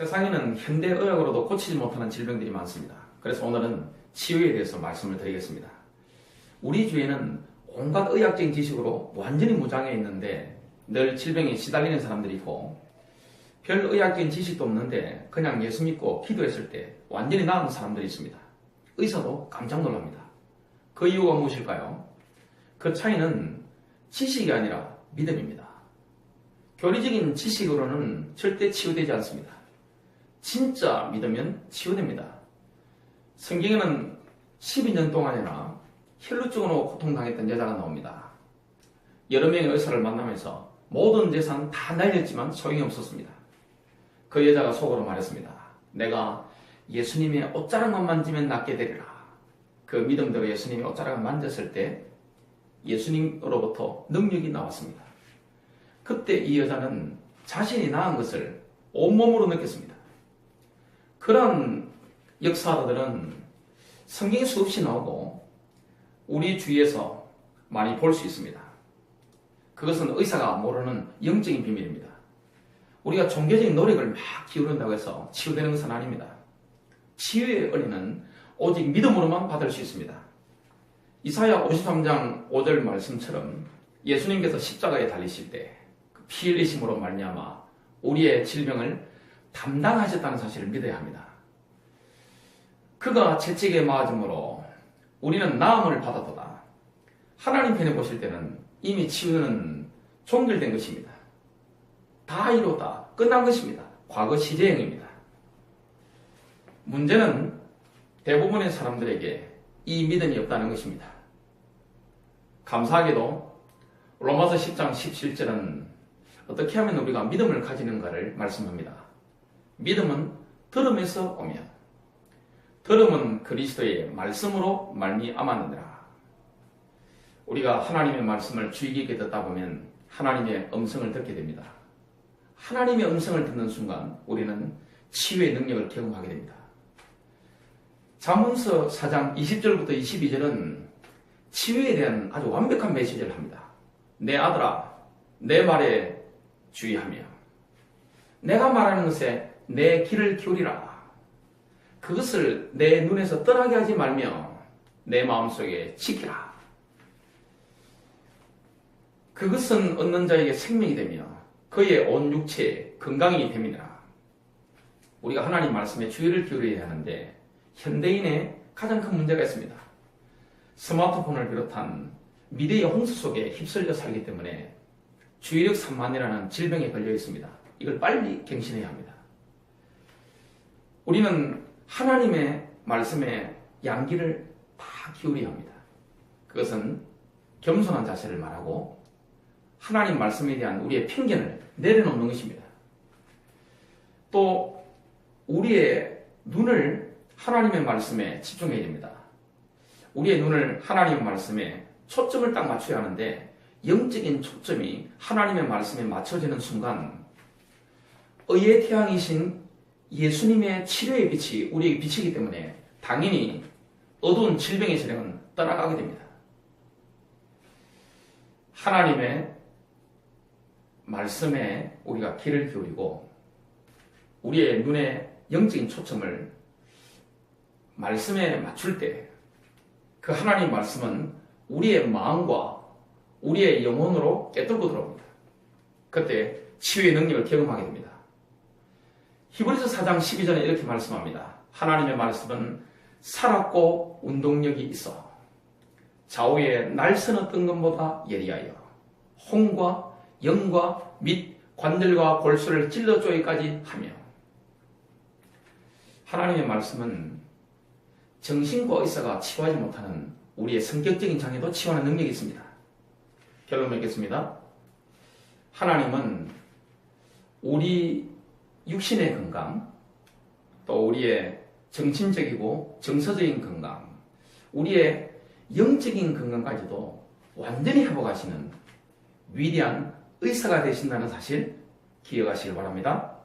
세상에는 현대 의학으로도 고치지 못하는 질병들이 많습니다. 그래서 오늘은 치유에 대해서 말씀을 드리겠습니다. 우리 주위에는 온갖 의학적인 지식으로 완전히 무장해 있는데 늘 질병에 시달리는 사람들이 있고 별 의학적인 지식도 없는데 그냥 예수 믿고 기도했을 때 완전히 나은 사람들이 있습니다. 의사도 깜짝 놀랍니다. 그 이유가 무엇일까요? 그 차이는 지식이 아니라 믿음입니다. 교리적인 지식으로는 절대 치유되지 않습니다. 진짜 믿으면 치유됩니다. 성경에는 12년 동안이나 혈루증으로 고통당했던 여자가 나옵니다. 여러 명의 의사를 만나면서 모든 재산 다 날렸지만 소용이 없었습니다. 그 여자가 속으로 말했습니다. 내가 예수님의 옷자락만 만지면 낫게 되리라. 그 믿음대로 예수님의 옷자락을 만졌을 때 예수님으로부터 능력이 나왔습니다. 그때 이 여자는 자신이 나은 것을 온몸으로 느꼈습니다. 그런 역사들은 성경에 수없이 나오고 우리 주위에서 많이 볼 수 있습니다. 그것은 의사가 모르는 영적인 비밀입니다. 우리가 종교적인 노력을 막 기울인다고 해서 치유되는 것은 아닙니다. 치유의 은혜는 오직 믿음으로만 받을 수 있습니다. 이사야 53장 5절 말씀처럼 예수님께서 십자가에 달리실 때 피 흘리심으로 말미암아 우리의 질병을 담당하셨다는 사실을 믿어야 합니다. 그가 채찍에 맞음으로 우리는 나음을 받았도다. 하나님 편에 보실 때는 이미 치유는 종결된 것입니다. 다 이루다 끝난 것입니다. 과거 시제형입니다. 문제는 대부분의 사람들에게 이 믿음이 없다는 것입니다. 감사하게도 로마서 10장 17절은 어떻게 하면 우리가 믿음을 가지는가를 말씀합니다. 믿음은 들음에서 오며 들음은 그리스도의 말씀으로 말미암았느니라. 우리가 하나님의 말씀을 주의 깊게 듣다 보면 하나님의 음성을 듣게 됩니다. 하나님의 음성을 듣는 순간 우리는 치유의 능력을 경험하게 됩니다. 잠언서 4장 20절부터 22절은 치유에 대한 아주 완벽한 메시지를 합니다. 내 아들아, 내 말에 주의하며 내가 말하는 것에 내 귀를 기울이라. 그것을 내 눈에서 떠나게 하지 말며 내 마음속에 지키라. 그것은 얻는 자에게 생명이 되며 그의 온 육체에 건강이 됩니다. 우리가 하나님 말씀에 주의를 기울여야 하는데 현대인의 가장 큰 문제가 있습니다. 스마트폰을 비롯한 미래의 홍수 속에 휩쓸려 살기 때문에 주의력 산만이라는 질병에 걸려 있습니다. 이걸 빨리 갱신해야 합니다. 우리는 하나님의 말씀에 양기를 다 기울여야 합니다. 그것은 겸손한 자세를 말하고 하나님 말씀에 대한 우리의 편견을 내려놓는 것입니다. 또 우리의 눈을 하나님의 말씀에 집중해야 됩니다. 우리의 눈을 하나님의 말씀에 초점을 딱 맞춰야 하는데 영적인 초점이 하나님의 말씀에 맞춰지는 순간 의의 태양이신 예수님의 치료의 빛이 우리에게 비치기 때문에 당연히 어두운 질병의 세력은 떠나가게 됩니다. 하나님의 말씀에 우리가 귀를 기울이고 우리의 눈의 영적인 초점을 말씀에 맞출 때 그 하나님 말씀은 우리의 마음과 우리의 영혼으로 깨뚫고 들어옵니다. 그때 치유의 능력을 경험하게 됩니다. 히브리서 4장 12절에 이렇게 말씀합니다. 하나님의 말씀은 살았고 운동력이 있어 좌우의 날서는 뜬 것보다 예리하여 홍과 영과 및 관들과 골수를 찔러 쪼기까지 하며 하나님의 말씀은 정신과 의사가 치유하지 못하는 우리의 성격적인 장애도 치유하는 능력이 있습니다. 결론 맺겠습니다. 하나님은 우리 육신의 건강, 또 우리의 정신적이고 정서적인 건강, 우리의 영적인 건강까지도 완전히 회복하시는 위대한 의사가 되신다는 사실 기억하시길 바랍니다.